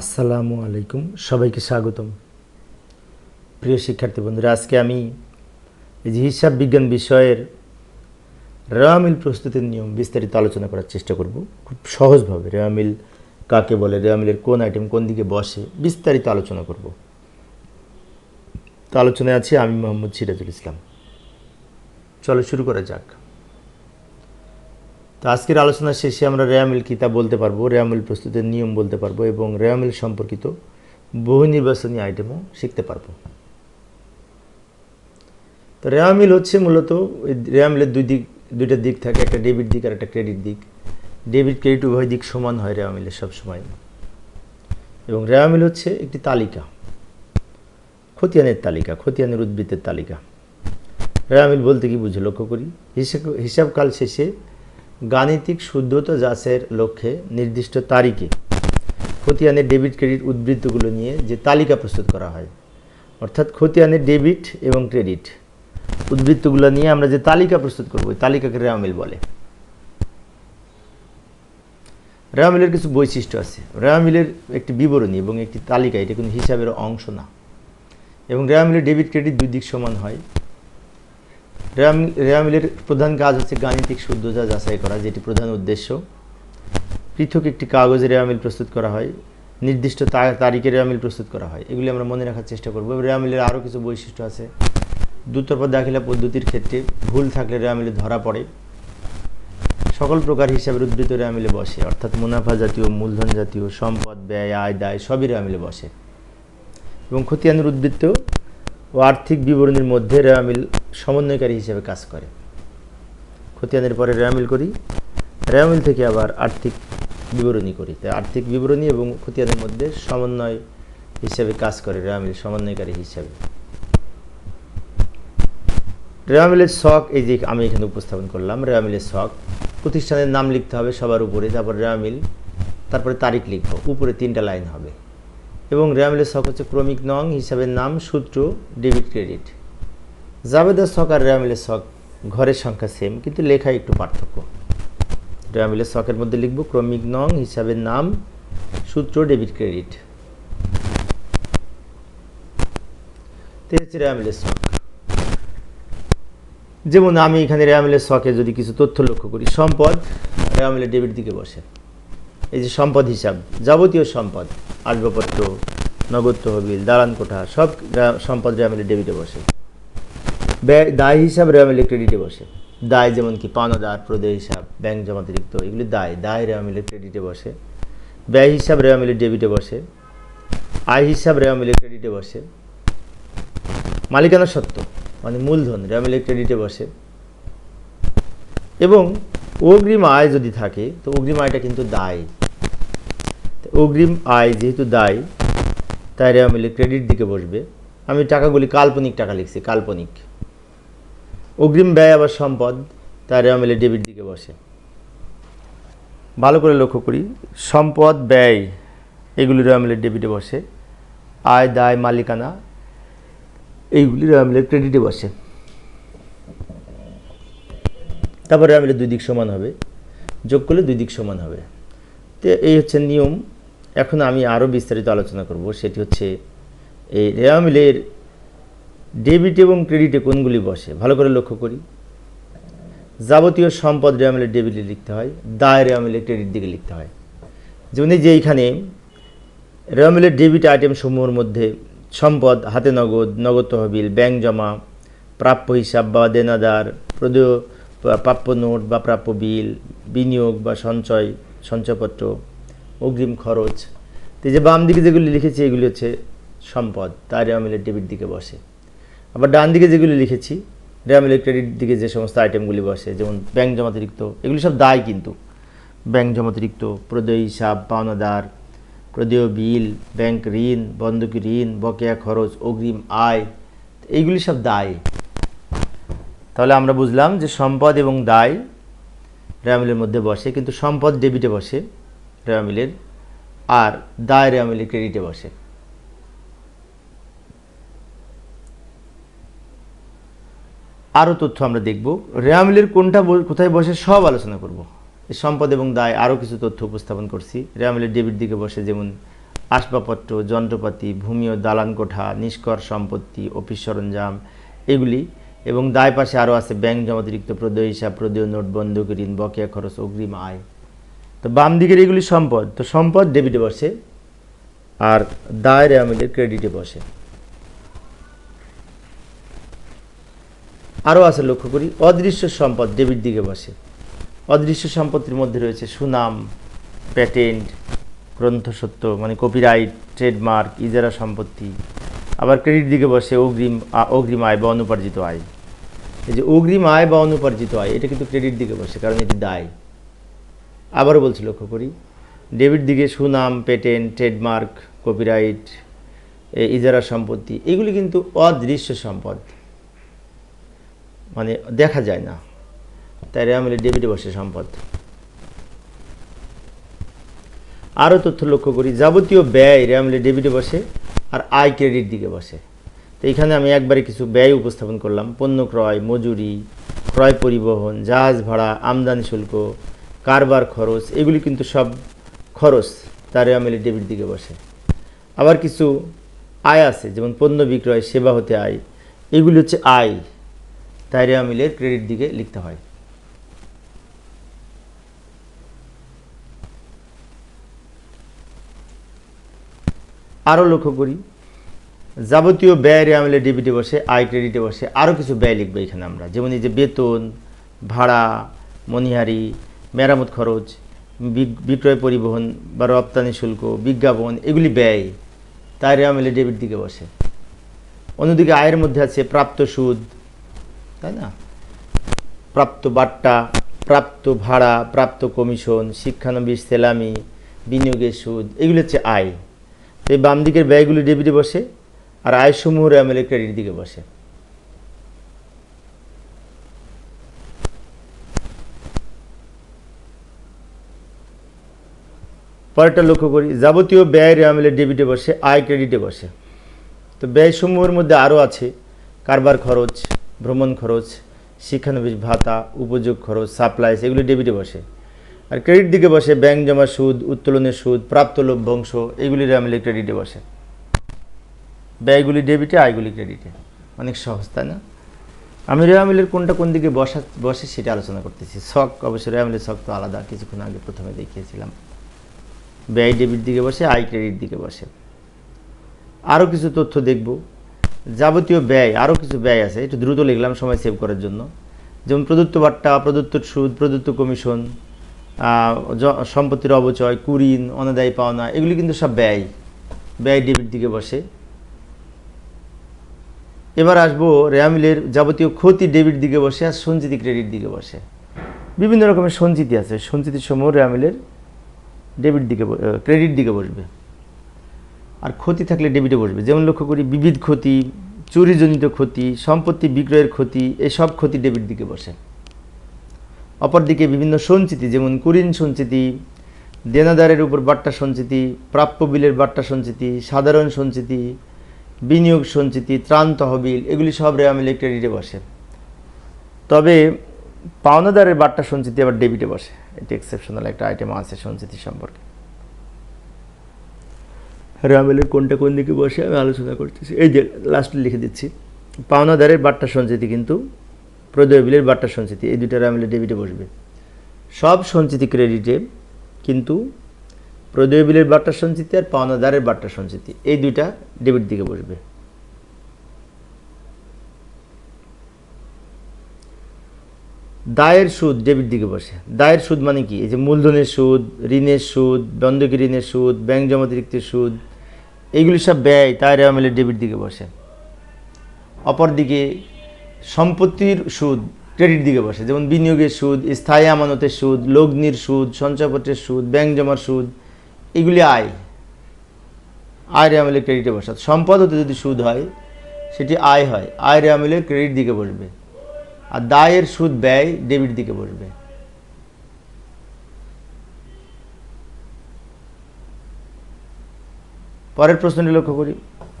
আসসালামু আলাইকুম, সবাইকে স্বাগতম। প্রিয় শিক্ষার্থী বন্ধুরা, আজকে আমি এই যে হিসাব বিজ্ঞান বিষয়ের রেওয়ামিল প্রস্তুতির নিয়ম বিস্তারিত আলোচনা করার চেষ্টা করব। খুব সহজভাবে রেওয়ামিল কাকে বলে, রেওয়ামিলের কোন আইটেম কোন দিকে বসে বিস্তারিত আলোচনা করব। তো আলোচনায় আছি আমি মোহাম্মদ সিরাজুল ইসলাম। চলো শুরু করা যাক। তো আজকের আলোচনা শেষে আমরা রেয়ামিল কী তা বলতে পারব রেয়ামিল প্রস্তুতের নিয়ম বলতে পারব এবং রেয়ামিল সম্পর্কিত বহু নির্বাচনী আইটেমও শিখতে পারব। তো রেয়ামিল হচ্ছে মূলত রেয়ামিলের দুই দিক, দুইটা দিক থাকে, একটা ডেবিট দিক আর একটা ক্রেডিট দিক। ডেবিট ক্রেডিট উভয় দিক সমান হয় রেয়ামিলের সবসময়। এবং রেয়ামিল হচ্ছে একটি তালিকা, খতিয়ানের তালিকা, খতিয়ানের উদ্বৃত্তের তালিকা। রেয়ামিল বলতে কি বুঝে লক্ষ্য করি? হিসাব, হিসাবকাল শেষে গাণিতিক শুদ্ধতা যাচের লক্ষ্যে নির্দিষ্ট তারিখে খতিয়ানের ডেবিট ক্রেডিট উদ্বৃত্তগুলো নিয়ে যে তালিকা প্রস্তুত করা হয়, অর্থাৎ খতিয়ানের ডেবিট এবং ক্রেডিট উদ্বৃত্তগুলো নিয়ে আমরা যে তালিকা প্রস্তুত করব, ওই তালিকাকে রেয়ামিল বলে। রেয়ামিলের কিছু বৈশিষ্ট্য আছে। রেয়ামিলের একটি বিবরণী এবং একটি তালিকা, এটা কিন্তু হিসাবের অংশ না। এবং রেয়ামিলের ডেবিট ক্রেডিট দুই দিক সমান হয়। রেয়ামিলের প্রধান কাজ হচ্ছে গাণিতিক শুদ্ধতা যাচাই করা, যেটি প্রধান উদ্দেশ্য। পৃথক একটি কাগজে রেয়ামিল প্রস্তুত করা হয়, নির্দিষ্ট তারিখে রেয়ামিল প্রস্তুত করা হয়। এগুলি আমরা মনে রাখার চেষ্টা করব। রেয়ামিলের আরও কিছু বৈশিষ্ট্য আছে। দুতরফা দাখিলা পদ্ধতির ক্ষেত্রে ভুল থাকলে রেয়ামিলে ধরা পড়ে। সকল প্রকার হিসাবের উদ্ধৃত রেয়ামিলে বসে, অর্থাৎ মুনাফা জাতীয়, মূলধন জাতীয়, সম্পদ, ব্যয়, আয়, দায়, সবই রেয়ামিলে বসে। এবং খতিয়ানের উদ্বৃত্ত ও আর্থিক বিবরণীর মধ্যে রেয়ামিল সমন্বয়কারী হিসেবে কাজ করে। খতিয়ানের পরে রেয়ামিল করি। রেয়ামিল থেকে আবার আর্থিক বিবরণী করি। তাই আর্থিক বিবরণী এবং খতিয়ানের মধ্যে সমন্বয় হিসেবে কাজ করে রেয়ামিল, সমন্বয়কারী হিসেবে। রেয়ামিলের শখ এই যে আমি এখানে উপস্থাপন করলাম, রেয়ামিলের শখ প্রতিষ্ঠানের নাম লিখতে হবে সবার উপরে, তারপর রেয়ামিল, তারপরে তারিখ লিখব, উপরে তিনটা লাইন হবে। এবং রেয়ামিলের শখ হচ্ছে ক্রমিক নং হিসাবের নাম, সূত্র, ডেবিট, ক্রেডিট। জাবেদার শখ আর রেয়ামিলের শখ ঘরের সংখ্যা সেম কিন্তু লেখায় একটু পার্থক্য। রেয়ামিলের শখের মধ্যে লিখব ক্রমিক নং, হিসাবের নাম, সূত্র, ডেবিট ক্রেডিট। হচ্ছে রেয়ামিলের শখ যেমন আমি এখানে রেয়ামিলের শখে যদি কিছু তথ্য লক্ষ্য করি, সম্পদ রেয়ামিলের ডেবিট দিকে বসে। এই যে সম্পদ হিসাব, যাবতীয় সম্পদ, আসবাবপত্র, নগদ তহবিল, দালান কোঠা, সব সম্পদ রেয়ামিলের ডেবিটে বসে। ব্যয়, দায় হিসাব রেয়ামিলের ক্রেডিটে বসে। দায় যেমন কি পাওনাদার প্রদেয় হিসাব ব্যাংক জমাতিরিক্ত এগুলি দায়। দায় রেয়ামিলের ক্রেডিটে বসে। ব্যয় হিসাব রেয়ামিলের ডেবিটে বসে। আয় হিসাব রেয়ামিলের ক্রেডিটে বসে। মালিকানা সত্ত্ব মানে মূলধন রেয়ামিলের ক্রেডিটে বসে। এবং অগ্রিম আয় যদি থাকে, তো অগ্রিম আয়টা কিন্তু দায়। অগ্রিম আয় যেহেতু দায়, তাই রেয়ামিলে ক্রেডিট দিকে বসবে। আমি টাকাগুলি কাল্পনিক টাকা লিখছি, কাল্পনিক। অগ্রিম ব্যয় আবার সম্পদ তাই রেয়ামিলে ডেবিট দিকে বসে। ভালো করে লক্ষ্য করি, সম্পদ, ব্যয় এগুলি রেয়ামিলের ডেবিটে বসে। আয়, দায়, মালিকানা এইগুলি রেয়ামিলের ক্রেডিটে বসে। তারপরে রেয়ামিলের দুই দিক সমান হবে, যোগ করলে দুই দিক সমান হবে। তো এই হচ্ছে নিয়ম। এখন আমি আরও বিস্তারিত আলোচনা করব, সেটি হচ্ছে, এই রেয়ামিলের ডেবিট এবং ক্রেডিটে কোনগুলি বসে? ভালো করে লক্ষ্য করি। যাবতীয় সম্পদ রেয়ামিলের ডেবিটে লিখতে হয়, দায় রেয়ামিলের ক্রেডিট দিকে লিখতে হয়। যেমন যে এইখানে রেয়ামিলের ডেবিট আইটেম সমূহের মধ্যে সম্পদ, হাতে নগদ নগদ তহবিল, ব্যাংক জমা, প্রাপ্য হিসাব বা দেনাদার, প্রদেয়, প্রাপ্য নোট বা প্রাপ্য বিল, বিনিয়োগ বা সঞ্চয়, সঞ্চয়পত্র, অগ্রিম খরচ। তো যে বাম দিকে যেগুলি লিখেছি, এগুলি হচ্ছে সম্পদ তার রেয়ামিলের ডেবিট দিকে বসে। আবার ডান দিকে যেগুলি লিখেছি রেয়ামিলের ক্রেডিট দিকে যে সমস্ত আইটেমগুলি বসে, যেমন ব্যাংক জমাতিরিক্ত, এগুলি সব দায় কিন্তু। ব্যাংক জমাতিরিক্ত, প্রদেয় হিসাব, পাওনাদার, প্রদেয় বিল ব্যাংক ঋণ, বন্ধকি ঋণ, বকেয়া খরচ, অগ্রিম আয়, এইগুলি সব দায়। তাহলে আমরা বুঝলাম যে সম্পদ এবং দায় রেয়ামিলের মধ্যে বসে, কিন্তু সম্পদ ডেবিটে বসে রেয়ামিলের আর দায় রেয়ামিলের ক্রেডিটে বসে। আরও তথ্য আমরা দেখব। রেয়ামিলের কোনটা কোথায় বসে সব আলোচনা করব। এই সম্পদ এবং দায় আরও কিছু তথ্য উপস্থাপন করছি। রেয়ামিলের ডেবিট দিকে বসে যেমন আসবাবপত্র, যন্ত্রপাতি, ভূমি ও দালান কোঠা, নিষ্কর সম্পত্তি, অফিস সরঞ্জাম এগুলি এবং দায় পাশে আরও আছে ব্যাংক জমাতিরিক্ত প্রদেয় হিসাব, প্রদেয় নোট বন্ধক ঋণ, বকেয়া খরচ, অগ্রিম আয়। তো বাম দিকের এগুলি সম্পদ। তো সম্পদ ডেবিটে বসে আর দায় রেয়ামিলের ক্রেডিটে বসে। আরও আছে লক্ষ্য করি, অদৃশ্য সম্পদ ডেবিট দিকে বসে। অদৃশ্য সম্পত্তির মধ্যে রয়েছে সুনাম প্যাটেন্ট গ্রন্থসত্য মানে কপিরাইট ট্রেডমার্ক ইজারা সম্পত্তি। আবার ক্রেডিট দিকে বসে অগ্রিম অগ্রিম আয় বা অনুপার্জিত আয়। এই যে অগ্রিম আয় বা অনুপার্জিত আয়, এটা কিন্তু ক্রেডিট দিকে বসে, কারণ এটি দায়। আবারও বলছি লক্ষ্য করি ডেবিট দিকে সুনাম পেটেন্ট ট্রেডমার্ক কপিরাইট ইজারা সম্পত্তি, এগুলি কিন্তু অদৃশ্য সম্পদ। মানে দেখা যায় না। তাই রেয়ামিলে ডেবিটে বসে সম্পদ। আরও তথ্য লক্ষ্য করি, যাবতীয় ব্যয় রেয়ামিলে ডেবিটে বসে আর আয় ক্রেডিট দিকে বসে। তো এখানে আমি একবারে কিছু ব্যয় উপস্থাপন করলাম। পণ্য ক্রয়, মজুরি, ক্রয় পরিবহন, জাহাজ ভাড়া, আমদানি শুল্ক, কারবার খরচ, এগুলি কিন্তু সব খরচ তার রেয়ামিলে ডেবিট দিকে বসে। আবার কিছু আয় আছে, যেমন পণ্য বিক্রয়, সেবা হতে আয়। এগুলি হচ্ছে আয়। তাই রেয়ামিলের ক্রেডিট দিকে লিখতে হয়। আরও লক্ষ্য করি, যাবতীয় ব্যয় রেয়ামিলে ডেবিটে বসে, আয় ক্রেডিটে বসে আরও কিছু ব্যয় লিখবে এখানে আমরা। যেমন এই যে বেতন, ভাড়া, মনিহারি, মেরামত খরচ বিক- বিক্রয় পরিবহন বা রপ্তানি শুল্ক, বিজ্ঞাপন, এগুলি ব্যয়। তাই রেয়ামিলে ডেবিট দিকে বসে। অন্যদিকে আয়ের মধ্যে আছে প্রাপ্ত সুদ তাই না? প্রাপ্ত বাট্টা, প্রাপ্ত ভাড়া, প্রাপ্ত কমিশন, শিক্ষানবিশ, সেলামি, বিনিয়োগের সুদ, এগুলো হচ্ছে আয়। এই বাম দিকের ব্যয়গুলি ডেবিটে বসে, আর আয় আয়সমূহ রেয়ামেলে ক্রেডিট দিকে বসে। পরেরটা লক্ষ্য করি, যাবতীয় ব্যয় রেয়ামেলে ডেবিটে বসে, আয় ক্রেডিটে বসে। তো ব্যয়সমূহের মধ্যে আরও আছে, কারবার খরচ ভ্রমণ খরচ, শিক্ষানবিশ ভাতা, উপযোগ খরচ, সাপ্লাইস, এগুলি ডেবিটে বসে। আর ক্রেডিট দিকে বসে ব্যাংক জমা সুদ, উত্তোলনের সুদ, প্রাপ্ত লভ্যাংশ এগুলি রেয়ামিলে ক্রেডিটে বসে। ব্যয়গুলি ডেবিটে আয়গুলি ক্রেডিটে অনেক সহজ, তাই না? আমি রেয়ামিলের কোনটা কোন দিকে বসা, বসে সেটা আলোচনা করতেছি। শখ, অবশ্য রেয়ামিলের শখ তো আলাদা, কিছুক্ষণ আগে প্রথমে দেখিয়েছিলাম। ব্যয় ডেবিট দিকে বসে, আয় ক্রেডিট দিকে বসে। আরও কিছু তথ্য দেখব। যাবতীয় ব্যয় আরও কিছু ব্যয় আছে, একটু দ্রুত লিখলাম সময় সেভ করার জন্য। যেমন প্রদত্ত বাট্টা প্রদত্ত সুদ, প্রদত্ত কমিশন সম্পত্তির অবচয় কুরিন, অনাদায়ী পাওনা, এগুলি কিন্তু সব ব্যয়। ব্যয় ডেবিট দিকে বসে। এবার আসব রেয়ামিলের যাবতীয় ক্ষতি ডেবিট দিকে বসে আর সঞ্চিতি ক্রেডিট দিকে বসে। বিভিন্ন রকমের সঞ্চিতি আছে সঞ্চিতির সমূহ রেয়ামিলের ডেবিট দিকে ক্রেডিট দিকে বসবে। আর ক্ষতি থাকলে ডেবিটে বসবে। যেমন লক্ষ্য করি বিবিধ ক্ষতি, চুরিজনিত ক্ষতি, সম্পত্তি বিক্রয়ের ক্ষতি, এসব ক্ষতি ডেবিট দিকে বসে। অপরদিকে বিভিন্ন সঞ্চিতি, যেমন কুরিন সঞ্চিতি, দেনাদারের উপর বাট্টা সঞ্চিতি, প্রাপ্য বিলের বাট্টা সঞ্চিতি, সাধারণ সঞ্চিতি, বিনিয়োগ সঞ্চিতি, ত্রাণ তহবিল, এগুলি সব রেয়ামিলে ক্রেডিটে বসে। তবে পাওনাদারের বাট্টা সঞ্চিতি আবার ডেবিটে বসে। এটি এক্সেপশনাল একটা আইটেম আছে সঞ্চিতি সম্পর্কে। রেয়ামিলের কোনটা কোন দিকে বসে আমি আলোচনা করতেছি। এই যে লাস্টে লিখে দিচ্ছি। পাওনাদারের বাট্টা সঞ্চিতি কিন্তু প্রদেয় বিলের বাট্টা সঞ্চিতি, এই দুটো রেয়ামিলে ডেবিটে বসবে। সব সঞ্চিতি ক্রেডিটে কিন্তু প্রদেয় বিলের বাট্টা সঞ্চিতি আর পাওনাদারের বাট্টা সঞ্চিতি, এই দুইটা ডেবিট দিকে বসবে। দায়ের সুদ ডেবিট দিকে বসে। দায়ের সুদ মানে কি? এই যে মূলধনের সুদ, ঋণের সুদ, বন্ধকি ঋণের সুদ ব্যাংক জমাতিরিক্ত সুদ এইগুলি সব ব্যয় তাই রেওয়ামেলে ডেবিট দিকে বসে। অপরদিকে সম্পত্তির সুদ ক্রেডিট দিকে বসে। যেমন বিনিয়োগের সুদ, স্থায়ী আমানতের সুদ, লগ্নির সুদ, সঞ্চয়পত্রের সুদ, ব্যাংক জমার সুদ, এগুলি আয়। আয় রেয়ামিলে ক্রেডিটে বসে। সম্পদ হতে যদি সুদ হয়, সেটি আয় হয়। আয় রেয়ামিলে ক্রেডিট দিকে বসবে। আর দায়ের সুদ ব্যয় ডেবিট দিকে বসবে। পরের প্রশ্নটি লক্ষ্য করি।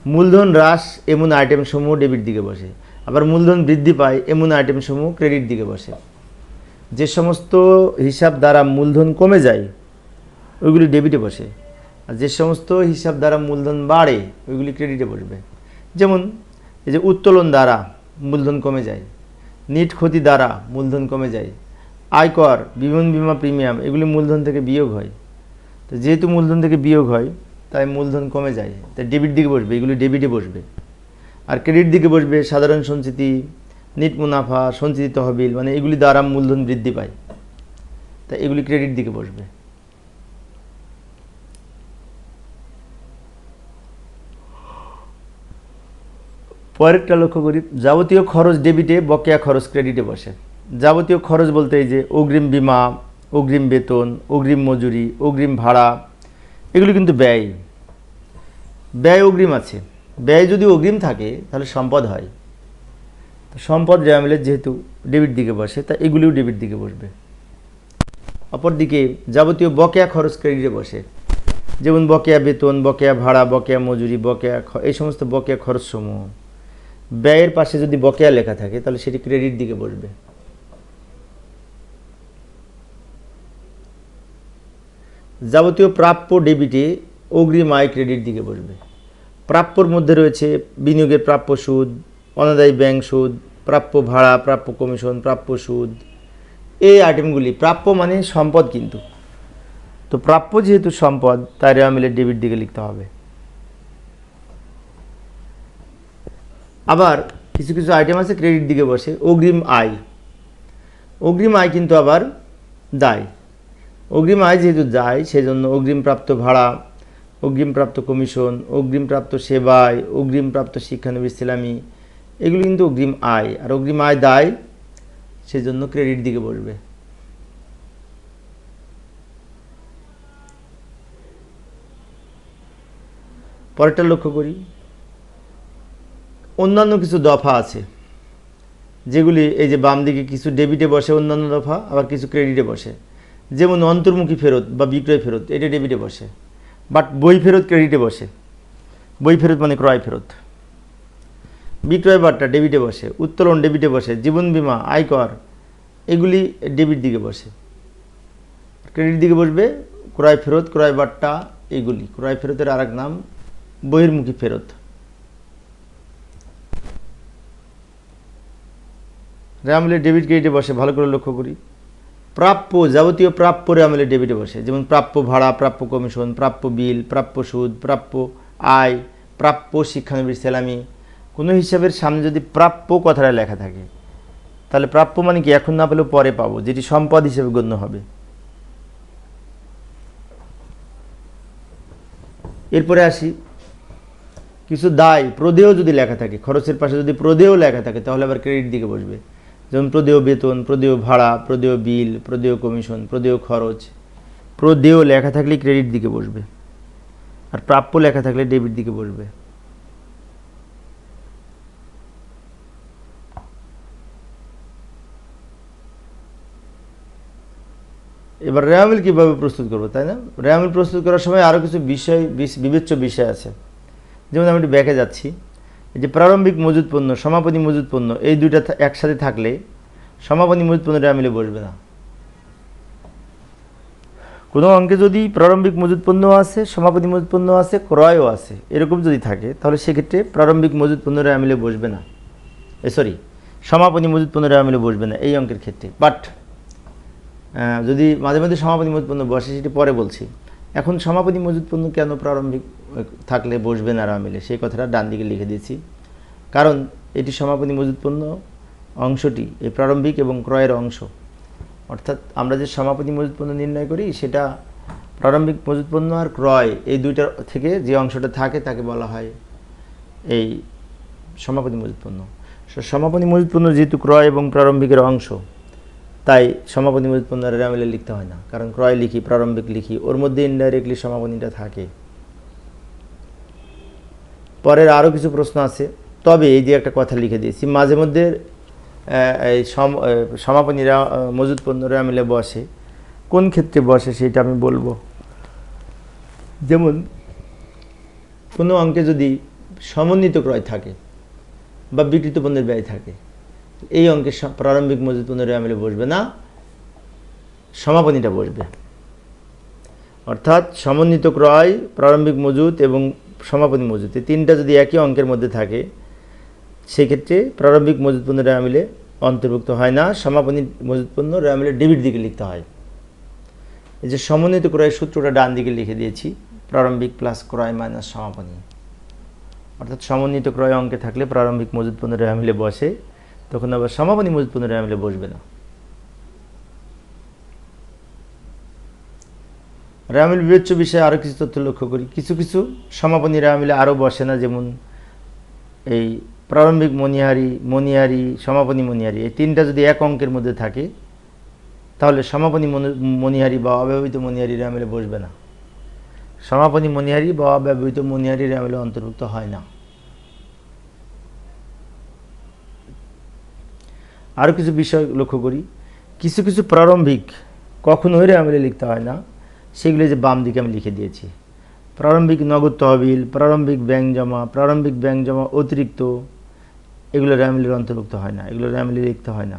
মূলধন হ্রাস এমন আইটেম সমূহ ডেবিট দিকে বসে। আবার মূলধন বৃদ্ধি পায় এমন আইটেম সমূহ ক্রেডিট দিকে বসে। যে সমস্ত হিসাব দ্বারা মূলধন কমে যায়, ওইগুলি ডেবিটে বসে। আর আর যে সমস্ত হিসাব দ্বারা মূলধন বাড়ে, ওইগুলি ক্রেডিটে বসবে। যেমন, এই যে উত্তোলন দ্বারা মূলধন কমে যায়, নিট ক্ষতি দ্বারা মূলধন কমে যায়, আয়কর, বিমান বিমা প্রিমিয়াম এগুলি মূলধন থেকে বিয়োগ হয়। তো যেহেতু মূলধন থেকে বিয়োগ হয় তাই মূলধন কমে যায়। তাই ডেবিট দিকে বসবে, এগুলি ডেবিটে বসবে। আর ক্রেডিট দিকে বসবে, সাধারণ সঞ্চিতি, নিট মুনাফা, সঞ্চিতি তহবিল মানে এগুলি দ্বারা মূলধন বৃদ্ধি পায়। তাই এগুলি ক্রেডিট দিকে বসবে। পরেরটা লক্ষ্য করি, যাবতীয় খরচ ডেবিটে বকেয়া খরচ ক্রেডিটে বসে। যাবতীয় খরচ বলতে এই যে অগ্রিম বিমা, অগ্রিম বেতন, অগ্রিম মজুরি, অগ্রিম ভাড়া এগুলো কিন্তু ব্যয়। ব্যয় অগ্রিম আছে। ব্যয় যদি অগ্রিম থাকে, তাহলে সম্পদ হয়। সম্পদ রেয়ামিলের যেহেতু ডেবিট দিকে বসে, তা এগুলিও ডেবিট দিকে বসবে। অপরদিকে যাবতীয় বকেয়া খরচ ক্রেডিটে বসে। যেমন বকেয়া বেতন, বকেয়া ভাড়া, বকেয়া মজুরি, বকেয়া এই সমস্ত বকেয়া খরচ সমূহ ব্যয়ের পাশে যদি বকেয়া লেখা থাকে, তাহলে সেটি ক্রেডিট দিকে বসবে। যাবতীয় প্রাপ্য ডেবিটে অগ্রিম আয় ক্রেডিট দিকে বসবে। প্রাপ্যর মধ্যে রয়েছে বিনিয়োগের প্রাপ্য সুদ, অনাদায়ী ব্যাংক সুদ, প্রাপ্য ভাড়া, প্রাপ্য কমিশন, প্রাপ্য সুদ। এই আইটেমগুলি, প্রাপ্য মানে সম্পদ কিন্তু। তো প্রাপ্য যেহেতু সম্পদ তাই রেওয়া মিলে ডেবিট দিকে লিখতে হবে। আবার কিছু কিছু আইটেম আছে, ক্রেডিট দিকে বসে, অগ্রিম আয়। অগ্রিম আয় কিন্তু আবার দায়। অগ্রিম আয় যেহেতু যায়, সেজন্য অগ্রিমপ্রাপ্ত ভাড়া অগ্রিমপ্রাপ্ত কমিশন অগ্রিমপ্রাপ্ত সেবায় অগ্রিমপ্রাপ্ত শিক্ষানবিশ ইসলামী এগুলো কিন্তু অগ্রিম আয়। আর অগ্রিম আয় দায়, সেজন্য ক্রেডিট দিকে বসবে। পরেরটা লক্ষ্য করি। অন্যান্য কিছু দফা আছে, যেগুলি এই যে বাম দিকে কিছু ডেবিটে বসে, অন্যান্য দফা আবার কিছু ক্রেডিটে বসে। যেমন অন্তর্মুখী ফেরত বা বিক্রয় ফেরত, এটা ডেবিটে বসে। বাট বই ফেরত, ক্রেডিটে বসে। বই ফেরত মানে ক্রয় ফেরত। বিক্রয় বার্তা ডেবিটে বসে, উত্তোলন ডেবিটে বসে, জীবন বীমা, আয়কর, এগুলি ডেবিট দিকে বসে। ক্রেডিট দিকে বসবে, ক্রয় ফেরত, ক্রয় বার্তা, এগুলি। ক্রয় ফেরতের আরেক নাম, বহির্মুখী ফেরত। রেয়ামিলে ডেবিট ক্রেডিটে বসে, ভালো করে লক্ষ্য করি। প্রাপ্য, যাবতীয় প্রাপ্য রেয়ামিলে ডেবিটে বসে। যেমন প্রাপ্য ভাড়া, প্রাপ্য কমিশন প্রাপ্য বিল প্রাপ্য সুদ, প্রাপ্য আয়, প্রাপ্য শিক্ষানবিশ সেলামি। কোনো হিসাবের সামনে যদি প্রাপ্য কথাটা লেখা থাকে, তাহলে প্রাপ্য মানে কি? এখন না পেলেও পরে পাবো, যেটি সম্পদ হিসেবে গণ্য হবে। এরপরে আসি, কিছু দায়, প্রদেয় যদি লেখা থাকে, খরচের পাশে যদি প্রদেয় লেখা থাকে, তাহলে আবার ক্রেডিট দিকে বসবে। যেমন প্রদেয় বেতন, প্রদেয় ভাড়া, প্রদেয় বিল, প্রদেয় কমিশন, প্রদেয় খরচ। প্রদেয় লেখা থাকলে ক্রেডিট দিকে বসবে। আর প্রাপ্য লেখা থাকলে ডেবিট দিকে বসবে। এবার রেয়ামিল কীভাবে প্রস্তুত করব, তাই না? রেয়ামিল প্রস্তুত করার সময় আরও কিছু বিষয় বিবেচ্য বিষয় আছে। যেমন আমি একটু ব্যাকে যাচ্ছি। যে প্রারম্ভিক মজুদ পণ্য, সমাপনী মজুদ পণ্য, এই দুইটা একসাথে থাকলে সমাপনী মজুদ পণ্য রেয়ামিলে বসবে না। কোনো অঙ্কে যদি প্রারম্ভিক মজুদ পণ্য আছে, সমাপনী মজুদ পণ্য আছে, ক্রয়ও আছে, এরকম যদি থাকে, তাহলে সেক্ষেত্রে প্রারম্ভিক মজুদ পণ্য রেয়ামিলে বসবে না। এ সরি সমাপনী মজুদ পণ্য রেয়ামিলে বসবে না, এই অঙ্কের ক্ষেত্রে। বাট যদি মাঝে মাঝে সমাপনী মজুদ পণ্য বসে, সেটি পরে বলছি। এখন সমাপনী মজুদ পণ্য কেন প্রারম্ভিক থাকলে বসবে না মিলে সেই কথাটা ডান দিকে লিখে দিয়েছি। কারণ এটি সমাপনী মজুদ পণ্য অংশটি এই প্রারম্ভিক এবং ক্রয়ের অংশ। অর্থাৎ আমরা যে সমাপনী মজুদ পণ্য নির্ণয় করি, সেটা প্রারম্ভিক মজুদ পণ্য আর ক্রয়, এই দুইটার থেকে যে অংশটা থাকে তাকে বলা হয় এই সমাপনী মজুদ পণ্য সমাপনী মজুদ পণ্য যেহেতু ক্রয় এবং প্রারম্ভিকের অংশ তাই সমাপনী মজুদ রেরামিলে লিখতে হয় না, কারণ ক্রয় লিখি, প্রারম্ভিক লিখি, ওর মধ্যে ইনডাইরেক্টলি সমাপনীটা থাকে। পরের আরও কিছু প্রশ্ন আছে, তবে এই যে একটা কথা লিখে দিয়েছি, মাঝে মধ্যে এই সমাপনী মজুদ পণ্য রেরামিলে বসে। কোন ক্ষেত্রে বসে সেটা আমি বলব? যেমন, কোনো অঙ্কে যদি সমন্বিত ক্রয় থাকে বা বিকৃত পণ্যের ব্যয় থাকে এই অঙ্কের প্রারম্ভিক মজুদ পণ্য রেয়ামিলে বসবে না, সমাপনীটা বসবে। অর্থাৎ সমন্বিত ক্রয়, প্রারম্ভিক মজুত এবং সমাপনী মজুত, এই তিনটা যদি একই অঙ্কের মধ্যে থাকে, সেক্ষেত্রে প্রারম্ভিক মজুত পণ্য রেওয়া অন্তর্ভুক্ত হয় না, সমাপনী মজুত পণ্য রেওয়া মিলে ডেবিট দিকে লিখতে হয়। এই যে সমন্বিত ক্রয়ের সূত্রটা ডান দিকে লিখে দিয়েছি, প্রারম্ভিক প্লাস ক্রয় মাইনাস সমাপনী। অর্থাৎ সমন্বিত ক্রয় অঙ্কে থাকলে প্রারম্ভিক মজুত পণ্য রেওয়া বসে তখন আবার সমাপনী মজুত পণ্য রেওয়া মিলে বসবে না। রেওয়ামিল বিবেচ্য বিষয়ে আরও কিছু তথ্য লক্ষ্য করি। কিছু কিছু সমাপনী রেওয়ামিলে আরও বসে না, যেমন এই প্রারম্ভিক মনিহারি মনিহারি সমাপনী মনিহারি এই তিনটা যদি এক অঙ্কের মধ্যে থাকে, তাহলে সমাপনী মনি- মনিহারি বা অব্যবহৃত মনিহারি রেওয়ামিলে বসবে না। সমাপনী মনিহারি বা অব্যবহৃত মনিহারি রেওয়ামিলে অন্তর্ভুক্ত হয় না। আরও কিছু বিষয় লক্ষ্য করি। কিছু কিছু প্রারম্ভিক কখনোই রেওয়ামিলে লিখতে হয় না, সেগুলো যে বাম দিকে আমি লিখে দিয়েছি। প্রারম্ভিক নগদ তহবিল, প্রারম্ভিক ব্যাংক জমা, প্রারম্ভিক ব্যাংক জমা অতিরিক্ত, এগুলো র্যামিলির অন্তর্ভুক্ত হয় না, এগুলো র্যামিলি লিখতে হয় না।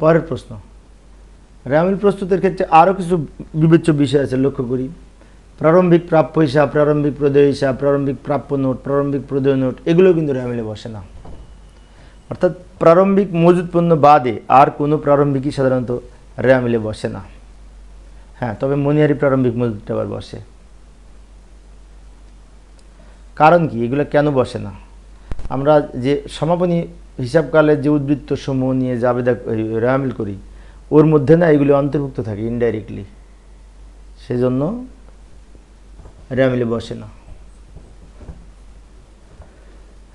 পরের প্রশ্ন। র্যামিল প্রস্তুতের ক্ষেত্রে আরও কিছু বিবেচ্য বিষয় আছে, লক্ষ্য করি। প্রারম্ভিক প্রাপ্য হিসাব, প্রারম্ভিক প্রদেয় হিসাব, প্রারম্ভিক প্রাপ্য নোট, প্রারম্ভিক প্রদেয় নোট, এগুলো কিন্তু র্যামিলে বসে না। অর্থাৎ প্রারম্ভিক মজুত পণ্য বাদে আর কোনো প্রারম্ভিকই সাধারণত র্যামিলে বসে না। হ্যাঁ তবে মনিয়ারি প্রারম্ভিক মজুতটা আবার বসে। কারণ কি? এগুলো কেন বসে না? আমরা যে সমাপনী হিসাবকালে যে উদ্বৃত্ত সমূহ নিয়ে জাবেদা র্যামিল করি ওর মধ্যে না এগুলি অন্তর্ভুক্ত থাকে ইনডাইরেক্টলি সেজন্য র্যামিলে বসে না।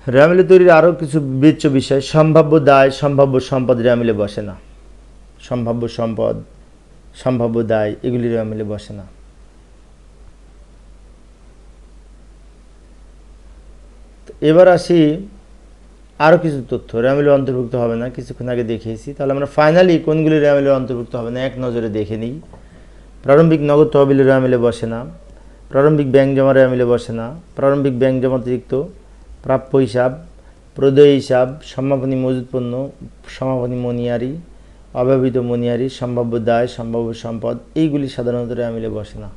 র্যামিলে তৈরির আরও কিছু বিবেচ্য বিষয়, সম্ভাব্য দায়, সম্ভাব্য সম্পদ র্যামিলে বসে না। সম্ভাব্য সম্পদ, সম্ভাব্য দায়, এগুলি র্যামিলে বসে না। এবার আসি আরও কিছু তথ্য। র্যামিলে অন্তর্ভুক্ত হবে না, কিছুক্ষণ আগে দেখিয়েছি। তাহলে আমরা ফাইনালি কোনগুলি র্যামিলে অন্তর্ভুক্ত হবে না, এক নজরে দেখে নিই। প্রারম্ভিক নগদ তহবিল র্যামিলে বসে না, প্রারম্ভিক ব্যাংক জমা র্যামিলে বসে না, প্রারম্ভিক ব্যাংক জমা অতিরিক্ত, প্রাপ্য হিসাব, প্রদেয় হিসাব সমাপনী মজুত পণ্য সমাপনী মনিয়ারি, অব্যবহৃত মনিয়ারি, সম্ভাব্য দায়, সম্ভাব্য সম্পদ, এইগুলি সাধারণত র্যামিলে বসে না।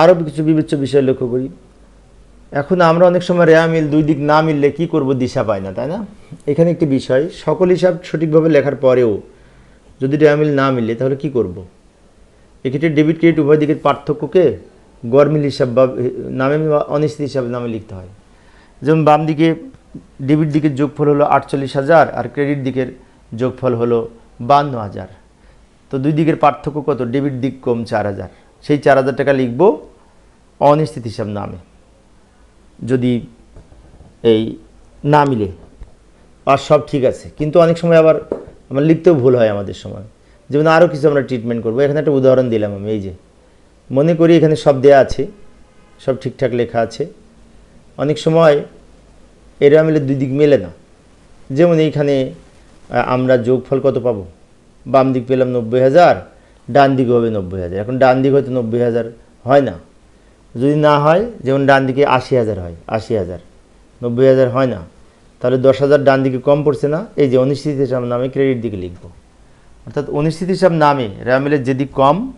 আরও কিছু বিবেচ্য বিষয় লক্ষ্য করি। এখন আমরা অনেক সময় রেয়া মিল, দুই দিক না মিললে কি করব দিশা পাই না, তাই না? এখানে একটি বিষয়, সকল হিসাব সঠিকভাবে লেখার পরেও যদি রেয়া মিল না মিলে তাহলে কি করব? এক্ষেত্রে ডেবিট ক্রেডিট উভয় দিকের পার্থক্যকে গরমিল হিসাব বা নামে অনিশ্চিত হিসাবে নামে লিখতে হয়। যেমন বাম দিকে ডেবিট দিকের যোগফল হলো আটচল্লিশ হাজার আর ক্রেডিট দিকের যোগফল হলো বান্ন হাজার। তো দুই দিকের পার্থক্য কত? ডেবিট দিক কম চার হাজার। সেই চার হাজার টাকা লিখব অনিশ্চিত হিসাব নামে। যদি এই না মিলে, আর সব ঠিক আছে। কিন্তু অনেক সময় আবার আমার লিখতেও ভুল হয় আমাদের সময়। যেমন আরও কিছু আমরা ট্রিটমেন্ট করব। এখানে একটা উদাহরণ দিলাম আমি, এই যে, মনে করি এখানে সব দেয়া আছে, সব ঠিকঠাক লেখা আছে। অনেক সময় এরা মিলে দুই দিক মেলে না। যেমন এইখানে আমরা যোগফল কত পাবো? বাম দিক পেলাম নব্বই হাজার ডান দিকে হবে নব্বই হাজার। এখন ডান দিক হয়তো নব্বই হাজার হয় না। যদি না হয়, যেমন ডান দিকে আশি হাজার হয়, আশি হাজার। নব্বই হাজার হয় না। তাহলে দশ হাজার ডান দিকে কম পড়ছে না। এই যে অনিশ্চিত হিসাব নামে ক্রেডিট দিকে লিখব। অর্থাৎ অনিশ্চিত হিসাব নামে র্যামিলের যেদিক কম,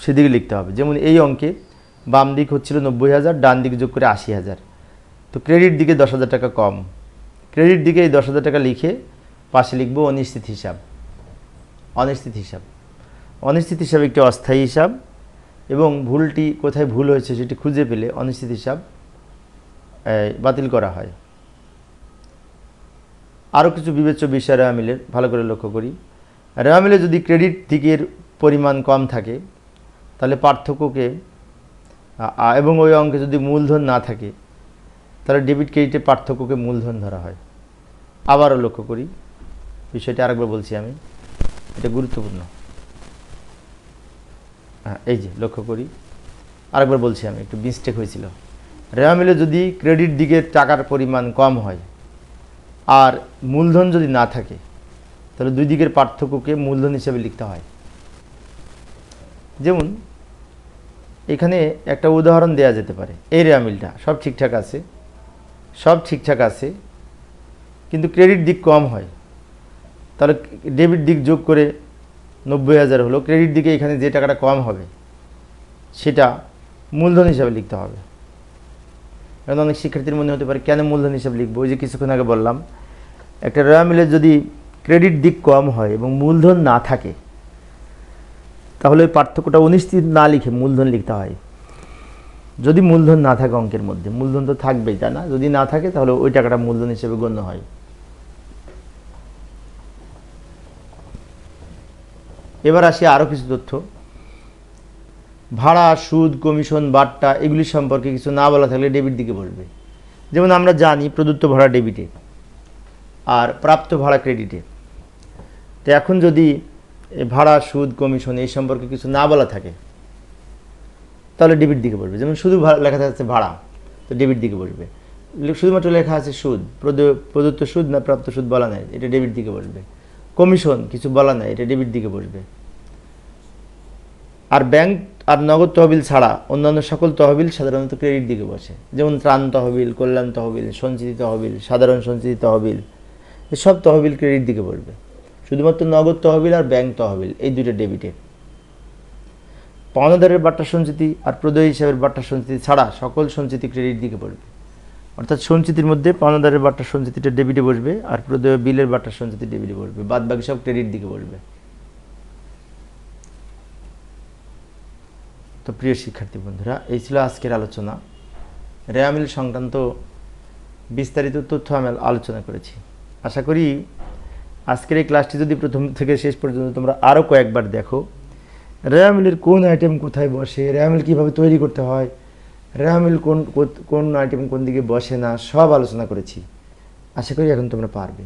সেদিকে লিখতে হবে। যেমন এই অঙ্কে বাম দিক হচ্ছিল নব্বই হাজার, ডান দিকে যোগ করে আশি হাজার। তো ক্রেডিট দিকে দশ হাজার টাকা কম। ক্রেডিট দিকে এই দশ হাজার টাকা লিখে পাশে লিখব অনিশ্চিত হিসাব। অনিশ্চিত হিসাব। অনিশ্চিত হিসাব একটি অস্থায়ী হিসাব এবং ভুলটি কোথায় ভুল হয়েছে সেটি খুঁজে পেলে অনিশ্চিত হিসাব বাতিল করা হয়। আরও কিছু বিবেচ্য বিষয় রেওয়ামিলের ভালো করে লক্ষ্য করি। রেওয়ামিলে যদি ক্রেডিট দিকের পরিমাণ কম থাকে, তাহলে পার্থক্যকে এবং ওই অঙ্কে যদি মূলধন না থাকে, তাহলে ডেবিট ক্রেডিটের পার্থক্যকে মূলধন ধরা হয়। আবারও লক্ষ্য করি। বিষয়টি আরেকবার বলছি আমি। এটা গুরুত্বপূর্ণ। হ্যাঁ এই যে, লক্ষ্য করি। আরেকবার বলছি আমি, একটু মিস্টেক হয়েছিল। রেওয়া মিলে যদি ক্রেডিট দিকের টাকার পরিমাণ কম হয় আর মূলধন যদি না থাকে, তাহলে দুই দিকের পার্থক্যকে মূলধন হিসেবে লিখতে হয়। যেমন, এখানে একটা উদাহরণ দেয়া যেতে পারে। এই রেয়া মিলটা, সব ঠিকঠাক আছে, সব ঠিকঠাক আছে, কিন্তু ক্রেডিট দিক কম হয়, তাহলে ডেবিট দিক যোগ করে নব্বই হাজার হলো। ক্রেডিট দিকে এখানে যে টাকাটা কম হবে, সেটা মূলধন হিসাবে লিখতে হবে। এখন অনেক শিক্ষার্থীর মনে হতে পারে, কেন মূলধন হিসাবে লিখব? ওই যে কিছুক্ষণ আগে বললাম, একটা রয়া মিলের যদি ক্রেডিট দিক কম হয় এবং মূলধন না থাকে, তাহলে ওই পার্থক্যটা অনিশ্চিত না লিখে মূলধন লিখতে হয়। যদি মূলধন না থাকে অঙ্কের মধ্যে, মূলধন তো থাকবেই তা না? যদি না থাকে, তাহলে ওই টাকাটা মূলধন হিসেবে গণ্য হয়। এবার আসি আরও কিছু তথ্য। ভাড়া, সুদ, কমিশন, বাট্টা, এগুলি সম্পর্কে কিছু না বলা থাকলে ডেবিট দিকে বসবে। যেমন আমরা জানি প্রদত্ত ভাড়া ডেবিটে, আর প্রাপ্ত ভাড়া ক্রেডিটে। তো এখন যদি ভাড়া, সুদ, কমিশন এই সম্পর্কে কিছু না বলা থাকে, তাহলে ডেবিট দিকে বসবে। যেমন শুধু লেখা থাকছে ভাড়া, তো ডেবিট দিকে বসবে। শুধুমাত্র লেখা আছে সুদ, প্রদ- প্রদত্ত সুদ না প্রাপ্ত সুদ বলা নাই, এটা ডেবিট দিকে বসবে। কমিশন কিছু বলা নাই, এটা ডেবিট দিকে বসবে। আর ব্যাংক আর নগদ তহবিল ছাড়া অন্যান্য সকল তহবিল সাধারণত ক্রেডিট দিকে বসে। যেমন ত্রাণ তহবিল, কল্যাণ তহবিল, সঞ্চিতি তহবিল, সাধারণ সঞ্চিতি তহবিল, এসব তহবিল ক্রেডিট দিকে বসবে। শুধুমাত্র নগদ তহবিল আর ব্যাংক তহবিল, এই দুটো ডেবিটে। পাওনাদারের বাট্টা সঞ্চিতি আর প্রদয় হিসাবের বাট্টা সঞ্চিতি ছাড়া সকল সঞ্চিতি ক্রেডিট দিকে পড়বে অর্থাৎ সঞ্চিতির মধ্যে পাওনাদারের বাট্টা সঞ্চিতিটা ডেবিটে বসবে আর প্রদয় বিলের বাট্টা সঞ্চিতি ডেবিটে বসবে। বাদ বাকি সব ক্রেডিট দিকে বসবে। তো প্রিয় শিক্ষার্থী বন্ধুরা, এই ছিল আজকের আলোচনা। রেয়ামিল সংক্রান্ত বিস্তারিত তথ্য আমি আলোচনা করেছি। আশা করি আজকের এই ক্লাসটি যদি প্রথম থেকে শেষ পর্যন্ত তোমরা আরও কয়েকবার দেখো রেয়ামিলের কোন আইটেম কোথায় বসে রেয়ামিল কীভাবে তৈরি করতে হয় রেয়ামিল কোন কোন আইটেম কোন দিকে বসে না, সব আলোচনা করেছি। আশা করি এখন তোমরা পারবে।